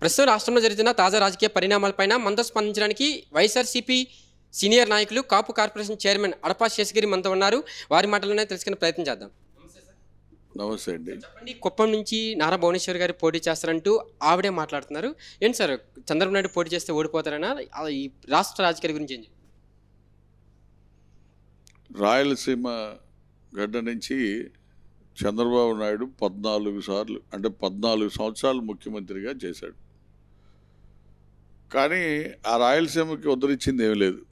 ప్రస్తుతం రాష్ట్రంలో జరుగుతున్న తాజా రాజకీయ పరిణామాలపైన మనతో స్పందించడానికి వైఎస్ఆర్సీపీ సీనియర్ నాయకులు కాపు కార్పొరేషన్ చైర్మన్ అడపా శేషగిరి మనతో ఉన్నారు. వారి మాటలోనే తెలుసుకునే ప్రయత్నం చేద్దాం. నమస్తే అండి. చెప్పండి కుప్పం నుంచి నారా భువనేశ్వర్ గారు పోటీ చేస్తారంటూ ఆవిడే మాట్లాడుతున్నారు. ఏంటి సార్ చంద్రబాబు నాయుడు పోటీ చేస్తే ఓడిపోతారనా? ఈ రాష్ట్ర రాజకీయాల గురించి ఏం? రాయలసీమ గడ్డ నుంచి చంద్రబాబు నాయుడు పద్నాలుగు సార్లు అంటే పద్నాలుగు సంవత్సరాలు ముఖ్యమంత్రిగా చేశాడు. కానీ ఆ రాయలసీమకి ఉద్ధరించింది ఏమీ లేదు.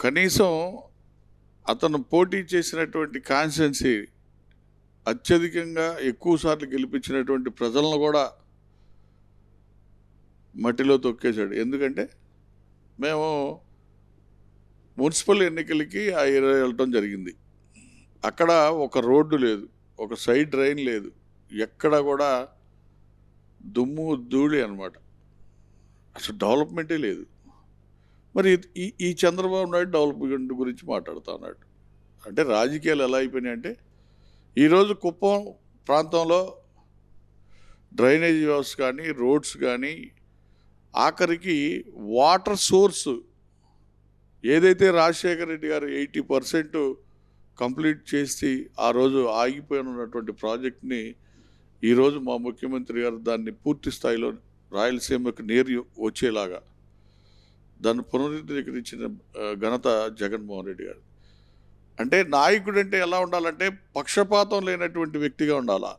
కనీసం అతను పోటీ చేసినటువంటి కాన్స్టెన్సీ అత్యధికంగా ఎక్కువసార్లు గెలిపించినటువంటి ప్రజలను కూడా మట్టిలో తొక్కేశాడు. ఎందుకంటే మేము మున్సిపల్ ఎన్నికలకి ఆ ఏరియా వెళ్ళటం జరిగింది. అక్కడ ఒక రోడ్డు లేదు ఒక సైడ్ డ్రైన్ లేదు. ఎక్కడ కూడా దుమ్ము ధూళి అనమాట అసలు డెవలప్మెంటే లేదు. మరి ఈ ఈ చంద్రబాబు నాయుడు డెవలప్మెంట్ గురించి మాట్లాడుతూ ఉన్నాడు. అంటే రాజకీయాలు ఎలా అయిపోయినాయి అంటే ఈరోజు కుప్పం ప్రాంతంలో డ్రైనేజ్ వ్యవస్థ కానీ రోడ్స్ కానీ ఆఖరికి వాటర్ సోర్స్ ఏదైతే రాజశేఖర రెడ్డి గారు ఎయిటీ పర్సెంట్ కంప్లీట్ చేసి ఆ రోజు ఆగిపోయినటువంటి ప్రాజెక్ట్ని ఈరోజు మా ముఖ్యమంత్రి గారు దాన్ని పూర్తి స్థాయిలో రాయలసీమకు నీరు వచ్చేలాగా దాన్ని పునరుద్ధరీకరించిన ఘనత జగన్మోహన్ రెడ్డి గారు. అంటే నాయకుడు అంటే ఎలా ఉండాలంటే పక్షపాతం లేనటువంటి వ్యక్తిగా ఉండాలా.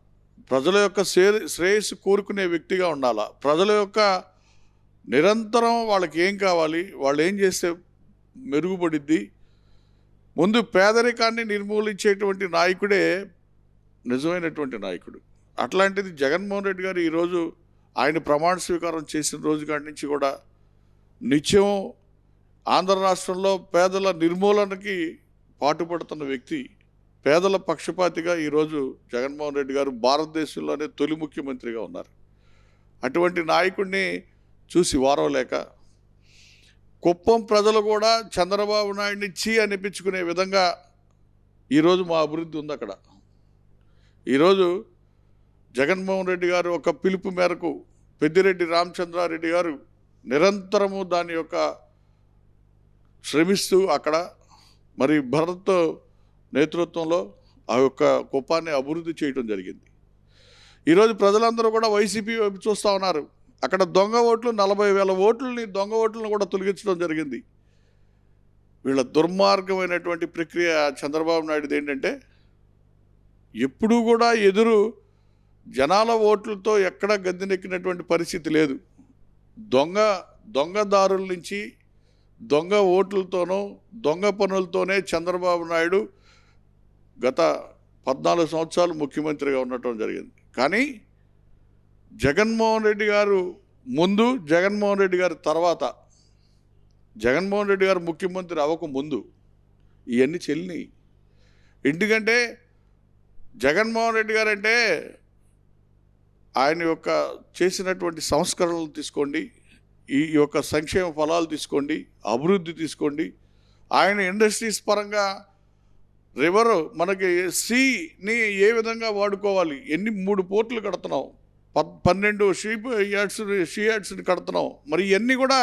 ప్రజల యొక్క శ్రే శ్రేయస్సు కోరుకునే వ్యక్తిగా ఉండాలా. ప్రజల యొక్క నిరంతరం వాళ్ళకి ఏం కావాలి వాళ్ళు ఏం చేస్తే మెరుగుపడిద్ది. ముందు పేదరికాన్ని నిర్మూలించేటువంటి నాయకుడే నిజమైనటువంటి నాయకుడు. అట్లాంటిది జగన్మోహన్ రెడ్డి గారు ఈరోజు ఆయన ప్రమాణ స్వీకారం చేసిన రోజు కాడి నుంచి కూడా నిత్యం ఆంధ్ర రాష్ట్రంలో పేదల నిర్మూలనకి పాటుపడుతున్న వ్యక్తి పేదల పక్షపాతిగా ఈరోజు జగన్మోహన్ రెడ్డి గారు భారతదేశంలోనే తొలి ముఖ్యమంత్రిగా ఉన్నారు. అటువంటి నాయకుడిని చూసి వారవలేక కుప్పం ప్రజలు కూడా చంద్రబాబు నాయుడిని చీ అనిపించుకునే విధంగా ఈరోజు మా అభివృద్ధి ఉంది అక్కడ. ఈరోజు జగన్మోహన్ రెడ్డి గారు ఒక పిలుపు మేరకు పెద్దిరెడ్డి రామచంద్రారెడ్డి గారు నిరంతరము దాని యొక్క శ్రమిస్తూ అక్కడ మరి భరత్ నేతృత్వంలో ఆ యొక్క కుప్పాన్ని అభివృద్ధి చేయడం జరిగింది. ఈరోజు ప్రజలందరూ కూడా వైసీపీ వైపు చూస్తూ ఉన్నారు. అక్కడ దొంగ ఓట్లు నలభై వేల ఓట్లని దొంగ ఓట్లను కూడా తొలగించడం జరిగింది. వీళ్ళ దుర్మార్గమైనటువంటి ప్రక్రియ చంద్రబాబు నాయుడుది ఏంటంటే ఎప్పుడూ కూడా ఎదురు జనాల ఓట్లతో ఎక్కడ గద్దెనెక్కినటువంటి పరిస్థితి లేదు. దొంగ దొంగదారుల నుంచి దొంగ ఓట్లతోనూ దొంగ పనులతోనే చంద్రబాబు నాయుడు గత పద్నాలుగు సంవత్సరాలు ముఖ్యమంత్రిగా ఉండటం జరిగింది. కానీ జగన్మోహన్ రెడ్డి గారు ముందు జగన్మోహన్ రెడ్డి గారి తర్వాత జగన్మోహన్ రెడ్డి గారు ముఖ్యమంత్రి అవ్వక ముందు ఇవన్నీ చెల్లినాయి. ఎందుకంటే జగన్మోహన్ రెడ్డి గారు అంటే ఆయన యొక్క చేసినటువంటి సంస్కరణలు తీసుకోండి ఈ యొక్క సంక్షేమ ఫలాలు తీసుకోండి అభివృద్ధి తీసుకోండి. ఆయన ఇండస్ట్రీస్ పరంగా రివర్ మనకి సీని ఏ విధంగా వాడుకోవాలి? ఎన్ని మూడు పోర్టులు కడుతున్నాం? ప పన్నెండు షీప్ యాడ్స్ షీ యాడ్స్ని కడుతున్నాం. మరి ఇవన్నీ కూడా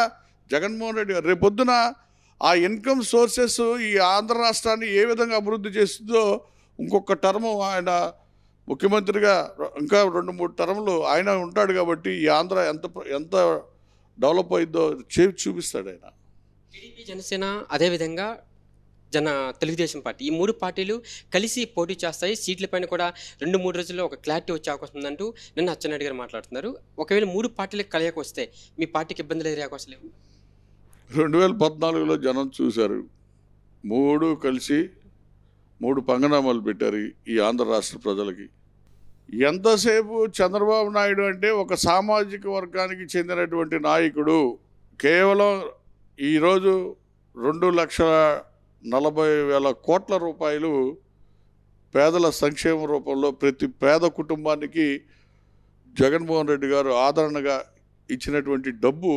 జగన్మోహన్ రెడ్డి గారు రేపొద్దున ఆ ఇన్కమ్ సోర్సెస్ ఈ ఆంధ్ర రాష్ట్రాన్ని ఏ విధంగా అభివృద్ధి చేస్తుందో ఇంకొక టర్మ్ ఆయన ముఖ్యమంత్రిగా ఇంకా రెండు మూడు టర్ములు ఆయన ఉంటాడు కాబట్టి ఈ ఆంధ్ర ఎంత ఎంత డెవలప్ అయిందో చేసి చూపిస్తాడు ఆయన. టీడీపీ జనసేన అదేవిధంగా జన తెలుగుదేశం పార్టీ. ఈ మూడు పార్టీలు కలిసి పోటీ చేస్తాయి. సీట్లపైన కూడా రెండు మూడు రోజుల్లో ఒక క్లారిటీ వచ్చే అవకాశం ఉందంటూ నిన్న అచ్చెన్నాయుడు గారు మాట్లాడుతున్నారు. ఒకవేళ మూడు పార్టీలకు కలయిక వస్తే మీ పార్టీకి ఇబ్బందులు ఎదురే అవకాశం లేవు రెండు వేల పద్నాలుగులో జనం చూశారు. మూడు కలిసి మూడు పంగనామాలు పెట్టారు ఈ ఆంధ్ర రాష్ట్ర ప్రజలకి. ఎంతసేపు చంద్రబాబు నాయుడు అంటే ఒక సామాజిక వర్గానికి చెందినటువంటి నాయకుడు కేవలం ఈరోజు రెండు లక్షల నలభై వేల కోట్ల రూపాయలు పేదల సంక్షేమ రూపంలో ప్రతి పేద కుటుంబానికి జగన్మోహన్ రెడ్డి గారు ఆదరణగా ఇచ్చినటువంటి డబ్బు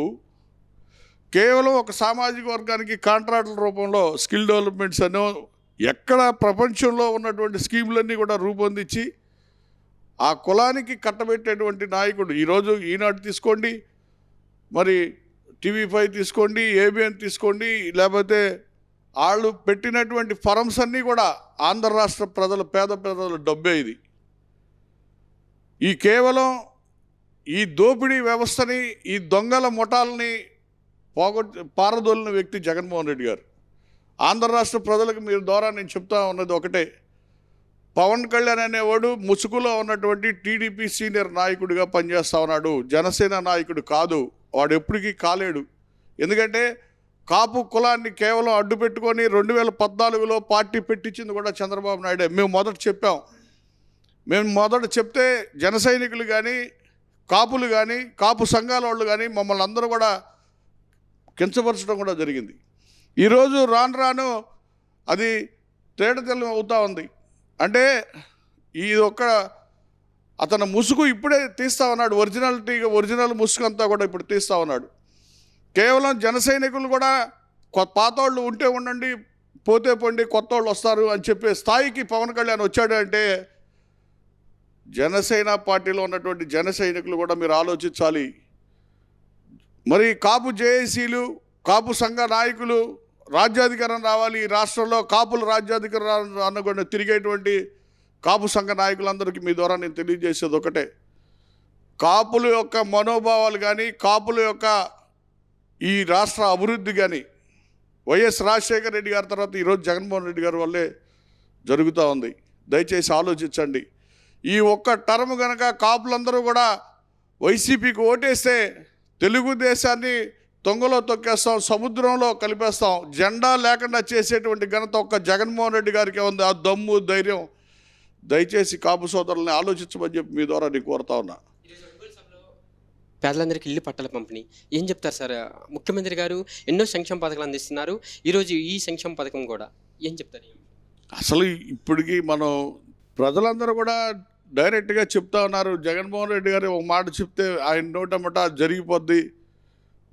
కేవలం ఒక సామాజిక వర్గానికి కాంట్రాక్టుల రూపంలో స్కిల్ డెవలప్మెంట్స్ అనో ఎక్కడ ప్రపంచంలో ఉన్నటువంటి స్కీములన్నీ కూడా రూపొందించి ఆ కులానికి కట్టబెట్టేటువంటి నాయకుడు. ఈరోజు ఈనాడు తీసుకోండి మరి టీవీ ఫైవ్ తీసుకోండి ఏబిఎన్ తీసుకోండి లేకపోతే వాళ్ళు పెట్టినటువంటి ఫరమ్స్ అన్నీ కూడా ఆంధ్ర రాష్ట్ర ప్రజల పేద ప్రజల డబ్బే ఇది. ఈ కేవలం ఈ దోపిడీ వ్యవస్థని ఈ దొంగల ముఠాలని పోగొట్టి పారదోలిన వ్యక్తి జగన్మోహన్ రెడ్డి గారు. ఆంధ్ర రాష్ట్ర ప్రజలకు మీరు ద్వారా నేను చెప్తా ఉన్నది ఒకటే. పవన్ కళ్యాణ్ అనేవాడు ముసుగులో ఉన్నటువంటి టీడీపీ సీనియర్ నాయకుడిగా పనిచేస్తా ఉన్నాడు. జనసేన నాయకుడు కాదు. వాడు ఎప్పటికీ కాలేడు. ఎందుకంటే కాపు కులాన్ని కేవలం అడ్డు పెట్టుకొని రెండు వేల పద్నాలుగులో పార్టీ పెట్టించింది కూడా చంద్రబాబు నాయుడే. మేము మొదట చెప్పాం. మేము మొదట చెప్తే జన సైనికులు కానీ కాపులు కానీ కాపు సంఘాల వాళ్ళు కానీ మమ్మల్ని అందరూ కూడా కించపరచడం కూడా జరిగింది. ఈరోజు రాను రాను అది తేటతెల్లం అవుతా ఉంది. అంటే ఈ ఒక్క అతను ముసుగు ఇప్పుడే తీస్తా ఉన్నాడు ఒరిజినాలిటీ ఒరిజినల్ ముసుగు అంతా కూడా ఇప్పుడు తీస్తా ఉన్నాడు కేవలం జన సైనికులు కూడా పాతోళ్ళు ఉంటే ఉండండి పోతే పోండి కొత్త వాళ్ళు వస్తారు అని చెప్పే స్థాయికి పవన్ కళ్యాణ్ వచ్చాడు అంటే జనసేన పార్టీలో ఉన్నటువంటి జన సైనికులు కూడా మీరు ఆలోచించాలి. మరి కాపు జేఏసీలు కాపు సంఘ నాయకులు రాజ్యాధికారం రావాలి ఈ రాష్ట్రంలో కాపులు రాజ్యాధికారం అనుకుని తిరిగేటువంటి కాపు సంఘ నాయకులందరికీ మీ ద్వారా నేను తెలియజేసేది ఒకటే. కాపుల యొక్క మనోభావాలు కానీ కాపుల యొక్క ఈ రాష్ట్ర అభివృద్ధి కానీ వైఎస్ రాజశేఖర రెడ్డి గారి తర్వాత ఈరోజు జగన్మోహన్ రెడ్డి గారి వల్లే జరుగుతూ ఉంది. దయచేసి ఆలోచించండి. ఈ ఒక్క టర్మ్ కనుక కాపులందరూ కూడా వైసీపీకి ఓటేస్తే తెలుగుదేశాన్ని తొంగలో తొక్కేస్తాం సముద్రంలో కలిపేస్తాం. జెండా లేకుండా చేసేటువంటి ఘనత ఒక్క జగన్మోహన్ రెడ్డి గారికి ఉంది. ఆ దమ్ము ధైర్యం. దయచేసి కాపు సోదరుల్ని ఆలోచించమని చెప్పి మీ ద్వారా నేను కోరుతా ఉన్నా. పేదలందరికీ ఇల్లు పట్టాల పంపిణీ. ఏం చెప్తారు సార్? ముఖ్యమంత్రి గారు ఎన్నో సంక్షేమ పథకాలు అందిస్తున్నారు. ఈరోజు ఈ సంక్షేమ పథకం కూడా ఏం చెప్తారు? అసలు ఇప్పటికీ మనం ప్రజలందరూ కూడా డైరెక్ట్గా చెప్తా ఉన్నారు. జగన్మోహన్ రెడ్డి గారు ఒక మాట చెప్తే ఆయన నోటమట జరిగిపోద్ది.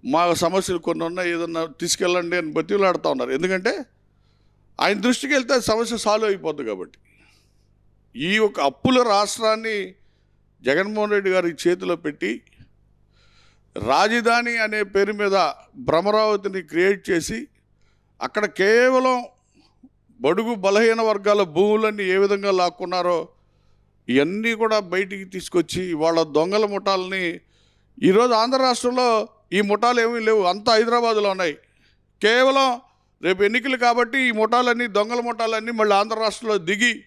మా సమస్యలు కొన్ని ఉన్నాయి ఏదన్నా తీసుకెళ్ళండి అని బతిలాడుతూ ఉన్నారు. ఎందుకంటే ఆయన దృష్టికి వెళ్తే సమస్య సాల్వ్ అయిపోద్ది కాబట్టి. ఈ ఒక అప్పుల రాష్ట్రాన్ని జగన్మోహన్ రెడ్డి గారి చేతిలో పెట్టి రాజధాని అనే పేరు మీద భ్రమరావతిని క్రియేట్ చేసి అక్కడ కేవలం బడుగు బలహీన వర్గాల భూములన్నీ ఏ విధంగా లాక్కున్నారో ఇవన్నీ కూడా బయటికి తీసుకొచ్చి వాళ్ళ దొంగల ముఠాలని ఈరోజు ఆంధ్ర రాష్ట్రంలో ఈ ముఠాలు ఏమీ లేవు. అంతా హైదరాబాదులో ఉన్నాయి. కేవలం రేపు ఎన్నికలు కాబట్టి ఈ ముఠాలన్నీ దొంగల ముఠాలన్నీ మళ్ళీ ఆంధ్ర రాష్ట్రంలో దిగి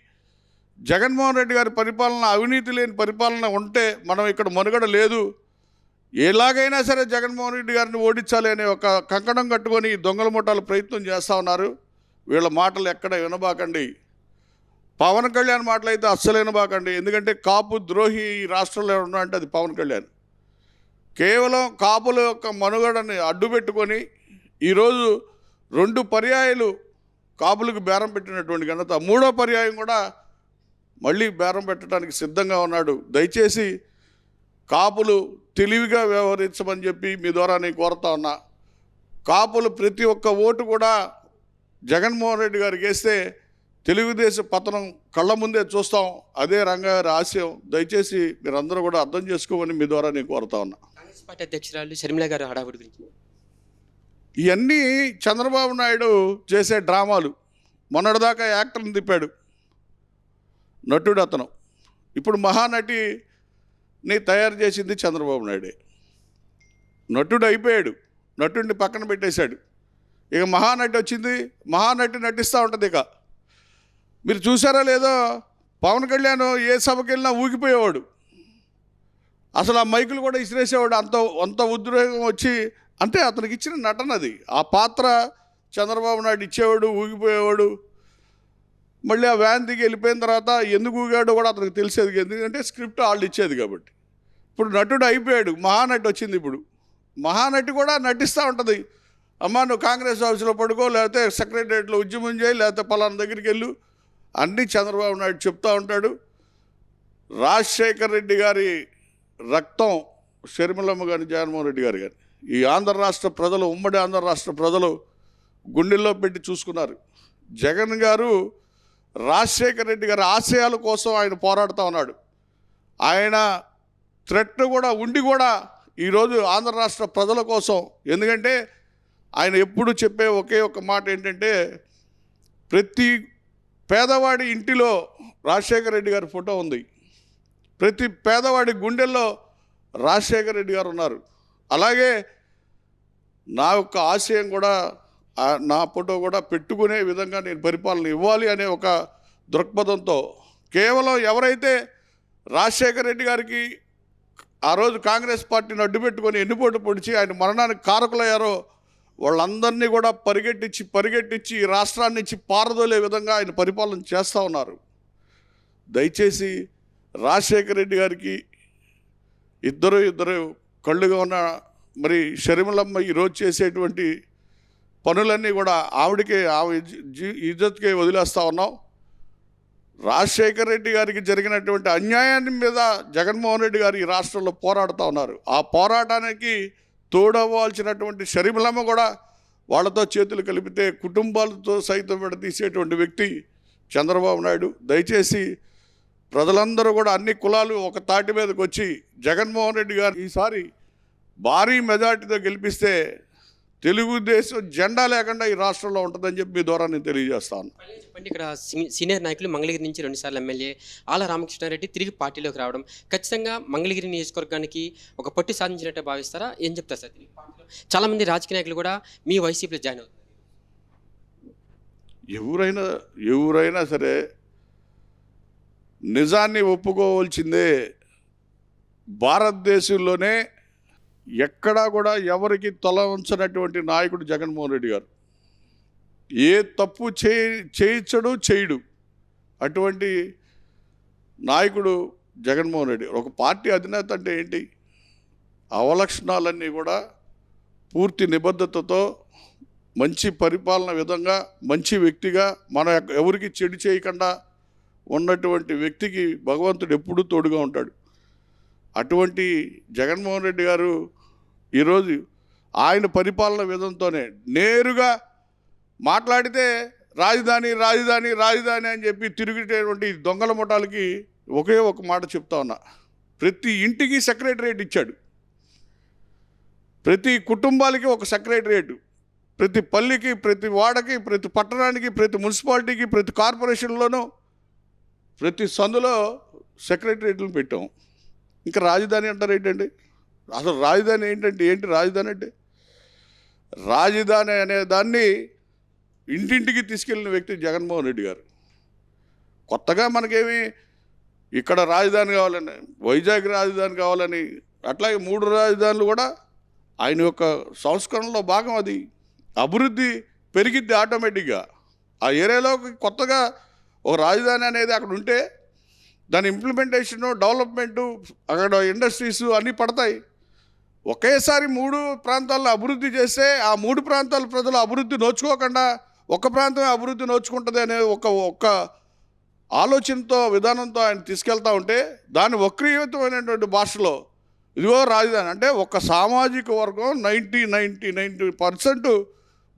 జగన్మోహన్ రెడ్డి గారి పరిపాలన అవినీతి లేని పరిపాలన ఉంటే మనం ఇక్కడ మనుగడ లేదు. ఎలాగైనా సరే జగన్మోహన్ రెడ్డి గారిని ఓడించాలి అనే ఒక కంకణం కట్టుకొని దొంగల ముఠాలు ప్రయత్నం చేస్తూ ఉన్నారు. వీళ్ళ మాటలు ఎక్కడ వినబాకండి. పవన్ కళ్యాణ్ మాటలు అయితే అస్సలు వినబాకండి. ఎందుకంటే కాపు ద్రోహి ఈ రాష్ట్రంలో ఉన్నా అంటే అది పవన్ కళ్యాణ్. కేవలం కాపుల యొక్క మనుగడని అడ్డుపెట్టుకొని ఈరోజు రెండు పర్యాయాలు కాపులకు బేరం పెట్టినటువంటి ఘనత. మూడో పర్యాయం కూడా మళ్ళీ బేరం పెట్టడానికి సిద్ధంగా ఉన్నాడు. దయచేసి కాపులు తెలివిగా వ్యవహరించమని చెప్పి మీ ద్వారా నేను కోరుతా ఉన్నా. కాపులు ప్రతి ఒక్క ఓటు కూడా జగన్మోహన్ రెడ్డి గారికి వేస్తే తెలుగుదేశం పతనం కళ్ళ ముందే చూస్తాం. అదే రంగారి ఆశయం దయచేసి మీరందరూ కూడా అర్థం చేసుకోమని మీ ద్వారా నేను కోరుతా ఉన్నా. పార్టీ అధ్యక్షురాలు షర్మిల గారు హడావుడి గురించి. ఇవన్నీ చంద్రబాబు నాయుడు చేసే డ్రామాలు. మొన్నటిదాకా యాక్టర్ని తిప్పాడు. నటుడు అతను. ఇప్పుడు మహానటిని తయారు చేసింది చంద్రబాబు నాయుడే. నటుడు అయిపోయాడు. నటుడిని పక్కన పెట్టేశాడు. ఇక మహానటి వచ్చింది. మహానటి నటిస్తూ ఉంటుంది ఇక. మీరు చూసారా లేదో? పవన్ కళ్యాణ్ ఏ సభకి వెళ్ళినా ఊగిపోయేవాడు. అసలు ఆ మైకులు కూడా ఇసిరేసేవాడు అంత అంత ఉద్రేగం వచ్చి అంటే అతనికి ఇచ్చిన నటన అది. ఆ పాత్ర చంద్రబాబు నాయుడు ఇచ్చేవాడు ఊగిపోయేవాడు. మళ్ళీ ఆ వ్యాన్ దిగి వెళ్ళిపోయిన తర్వాత ఎందుకు ఊగాడో కూడా అతనికి తెలిసేది ఎందుకంటే స్క్రిప్ట్ వాళ్ళు ఇచ్చేది కాబట్టి. ఇప్పుడు నటుడు అయిపోయాడు. మహానటి వచ్చింది ఇప్పుడు. మహానటి కూడా నటిస్తూ ఉంటుంది. అమ్మా నువ్వు కాంగ్రెస్ ఆఫీసులో పడుకో లేకపోతే సెక్రటరియట్లో ఉద్యమం చేయి లేకపోతే పలానా దగ్గరికి వెళ్ళు. అన్నీ చంద్రబాబు నాయుడు చెప్తూ ఉంటాడు. రాజశేఖర్ రెడ్డి గారి రక్తం షర్మిలమ్మ గారి జగన్మోహన్ రెడ్డి గారు కానీ ఈ ఆంధ్ర రాష్ట్ర ప్రజలు ఉమ్మడి ఆంధ్ర రాష్ట్ర ప్రజలు గుండెల్లో పెట్టి చూసుకున్నారు. జగన్ గారు రాజశేఖర రెడ్డి గారి ఆశయాల కోసం ఆయన పోరాడుతూ ఉన్నాడు. ఆయన థ్రెట్ కూడా ఉండి కూడా ఈరోజు ఆంధ్ర రాష్ట్ర ప్రజల కోసం ఎందుకంటే ఆయన ఎప్పుడు చెప్పే ఒకే ఒక మాట ఏంటంటే ప్రతి పేదవాడి ఇంటిలో రాజశేఖర రెడ్డి గారి ఫోటో ఉంది. ప్రతి పేదవాడి గుండెల్లో రాజశేఖర రెడ్డి గారు ఉన్నారు. అలాగే నా యొక్క ఆశయం కూడా నా ఫోటో కూడా పెట్టుకునే విధంగా నేను పరిపాలన ఇవ్వాలి అనే ఒక దృక్పథంతో కేవలం ఎవరైతే రాజశేఖర రెడ్డి గారికి ఆ రోజు కాంగ్రెస్ పార్టీని అడ్డుపెట్టుకొని ఎన్నిపోటు పొడిచి ఆయన మరణానికి కారకులయ్యారో వాళ్ళందరినీ కూడా పరిగెట్టించి పరిగెట్టించి ఈ రాష్ట్రాన్ని ఇచ్చి పారదోలే విధంగా ఆయన పరిపాలన చేస్తూ ఉన్నారు. దయచేసి రాజశేఖర రెడ్డి గారికి ఇద్దరు ఇద్దరు కళ్ళుగా ఉన్న మరి షర్మిలమ్మ ఈరోజు చేసేటువంటి పనులన్నీ కూడా ఆవిడకే ఆమె జీ- ఇజ్జత్కే వదిలేస్తూ ఉన్నాం. రాజశేఖర రెడ్డి గారికి జరిగినటువంటి అన్యాయాన్ని మీద జగన్మోహన్ రెడ్డి గారు ఈ రాష్ట్రంలో పోరాడుతూ ఉన్నారు. ఆ పోరాటానికి తోడవ్వాల్సినటువంటి షర్మిలమ్మ కూడా వాళ్ళతో చేతులు కలిపితే కుటుంబాలతో సైతం విడదీసేటువంటి వ్యక్తి చంద్రబాబు నాయుడు. దయచేసి ప్రజలందరూ కూడా అన్ని కులాలు ఒక తాటి మీదకి వచ్చి జగన్మోహన్ రెడ్డి గారు ఈసారి భారీ మెజార్టీతో గెలిపిస్తే తెలుగుదేశం జెండా లేకుండా ఈ రాష్ట్రంలో ఉంటుందని చెప్పి మీ ద్వారా నేను తెలియజేస్తాను చెప్పండి ఇక్కడ సీనియర్ నాయకులు మంగళగిరి నుంచి రెండుసార్లు ఎమ్మెల్యే ఆల రామకృష్ణారెడ్డి తిరిగి పార్టీలోకి రావడం. ఖచ్చితంగా మంగళగిరి నియోజకవర్గానికి ఒక పట్టు సాధించినట్టే భావిస్తారా? ఏం చెప్తారు సార్ తిరిగి పార్టీలో చాలా మంది రాజకీయ నాయకులు కూడా మీ వైసీపీలో జాయిన్ అవుతారు ఎవరైనా ఎవరైనా సరే నిజాన్ని ఒప్పుకోవాల్సిందే భారతదేశంలోనే ఎక్కడా కూడా ఎవరికి తల ఉంచనటువంటి నాయకుడు జగన్మోహన్ రెడ్డి గారు. ఏ తప్పు చేయి చేయించడు చేయడు. అటువంటి నాయకుడు జగన్మోహన్ రెడ్డి ఒక పార్టీ అధినేత అంటే ఏంటి? అవలక్షణాలన్నీ కూడా పూర్తి నిబద్ధతతో మంచి పరిపాలన విధంగా మంచి వ్యక్తిగా మన ఎవరికి చెడు చేయకుండా ఉన్నటువంటి వ్యక్తికి భగవంతుడు ఎప్పుడూ తోడుగా ఉంటాడు. అటువంటి జగన్మోహన్ రెడ్డి గారు ఈరోజు ఆయన పరిపాలన విధంతోనే నేరుగా మాట్లాడితే రాజధాని రాజధాని రాజధాని అని చెప్పి తిరిగేటువంటి దొంగల ముఠాలకి ఒకే ఒక మాట చెప్తా ఉన్నా. ప్రతి ఇంటికి సెక్రటరేట్ ఇచ్చాడు. ప్రతి కుటుంబాలకి ఒక సెక్రటరేటు. ప్రతి పల్లికి ప్రతి వాడకి ప్రతి పట్టణానికి ప్రతి మున్సిపాలిటీకి ప్రతి కార్పొరేషన్లోనూ ప్రతి సందులో సెక్రటరియట్లు పెట్టాం. ఇంకా రాజధాని అంటారు ఏంటండి? అసలు రాజధాని ఏంటంటే ఏంటి రాజధాని అంటే? రాజధాని అనే దాన్ని ఇంటింటికి తీసుకెళ్ళిన వ్యక్తి జగన్మోహన్ రెడ్డి గారు. కొత్తగా మనకేమి ఇక్కడ రాజధాని కావాలని వైజాగ్ రాజధాని కావాలని అట్లాగే మూడు రాజధానులు కూడా ఆయన యొక్క సంస్కరణలో భాగం అది. అభివృద్ధి పెరిగిద్ది ఆటోమేటిక్గా. ఆ ఏరియాలోకి కొత్తగా ఒక రాజధాని అనేది అక్కడ ఉంటే దాని ఇంప్లిమెంటేషను డెవలప్మెంటు అక్కడ ఇండస్ట్రీస్ అన్నీ పడతాయి. ఒకేసారి మూడు ప్రాంతాల్లో అభివృద్ధి చేస్తే ఆ మూడు ప్రాంతాల ప్రజలు అభివృద్ధి నోచుకోకుండా ఒక ప్రాంతమే అభివృద్ధి నోచుకుంటుంది అనే ఒక ఒక ఆలోచనతో విధానంతో ఆయన తీసుకెళ్తా ఉంటే దాని వక్రీయుతమైనటువంటి భాషలో ఇదిగో రాజధాని. అంటే ఒక సామాజిక వర్గం నైంటీ నైంటీ నైంటీ పర్సెంట్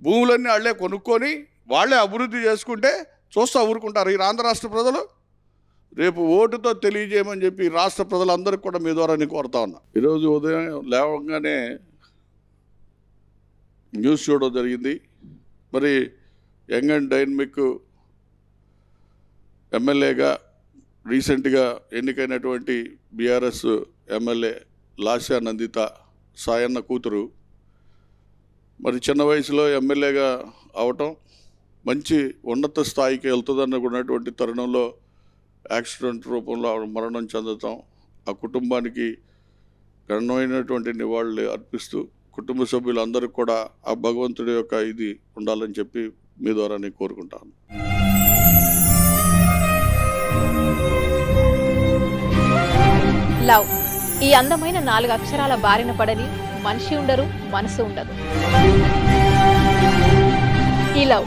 భూములన్నీ వాళ్ళే కొనుక్కొని వాళ్ళే అభివృద్ధి చేసుకుంటే చూస్తా ఊరుకుంటారు. ఈ ఆంధ్ర రాష్ట్ర ప్రజలు రేపు ఓటుతో తెలియజేయమని చెప్పి రాష్ట్ర ప్రజలందరికీ కూడా మీ ద్వారా నేను కోరుతా ఉన్నా. ఈరోజు ఉదయం లేవగానే న్యూస్ చూడడం జరిగింది. మరి యంగ్ అండ్ డైనమిక్ ఎమ్మెల్యేగా రీసెంట్గా ఎన్నికైనటువంటి బీఆర్ఎస్ ఎమ్మెల్యే లాషా నందిత సాయన్న కూతురు. మరి చిన్న వయసులో ఎమ్మెల్యేగా అవటం మంచి ఉన్నత స్థాయికి వెళ్తుందనుకున్నటువంటి తరుణంలో యాక్సిడెంట్ రూపంలో మరణం చెందటం ఆ కుటుంబానికి ఘనమైనటువంటి నివాళులు అర్పిస్తూ కుటుంబ సభ్యులందరికీ కూడా ఆ భగవంతుడి యొక్క ఇది ఉండాలని చెప్పి మీ ద్వారా నేను కోరుకుంటాను. లవ్. ఈ అందమైన నాలుగు అక్షరాల బారిన పడని మనిషి ఉండరు మనసు ఉండదు. ఈ లవ్.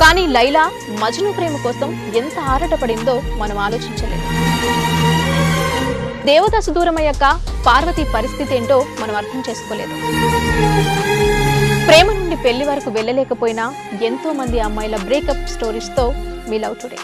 కానీ లైలా మజ్ను ప్రేమ కోసం ఎంత ఆరాటపడిందో మనం ఆలోచించలేదు దేవదాసు దూరమయ్యాక పార్వతి పరిస్థితి ఏంటో మనం అర్థం చేసుకోలేదు. ప్రేమ నుండి పెళ్ళి వరకు వెళ్ళలేకపోయినా ఎంతో మంది అమ్మాయిల బ్రేకప్ స్టోరీస్తో మీ లవ్ టుడే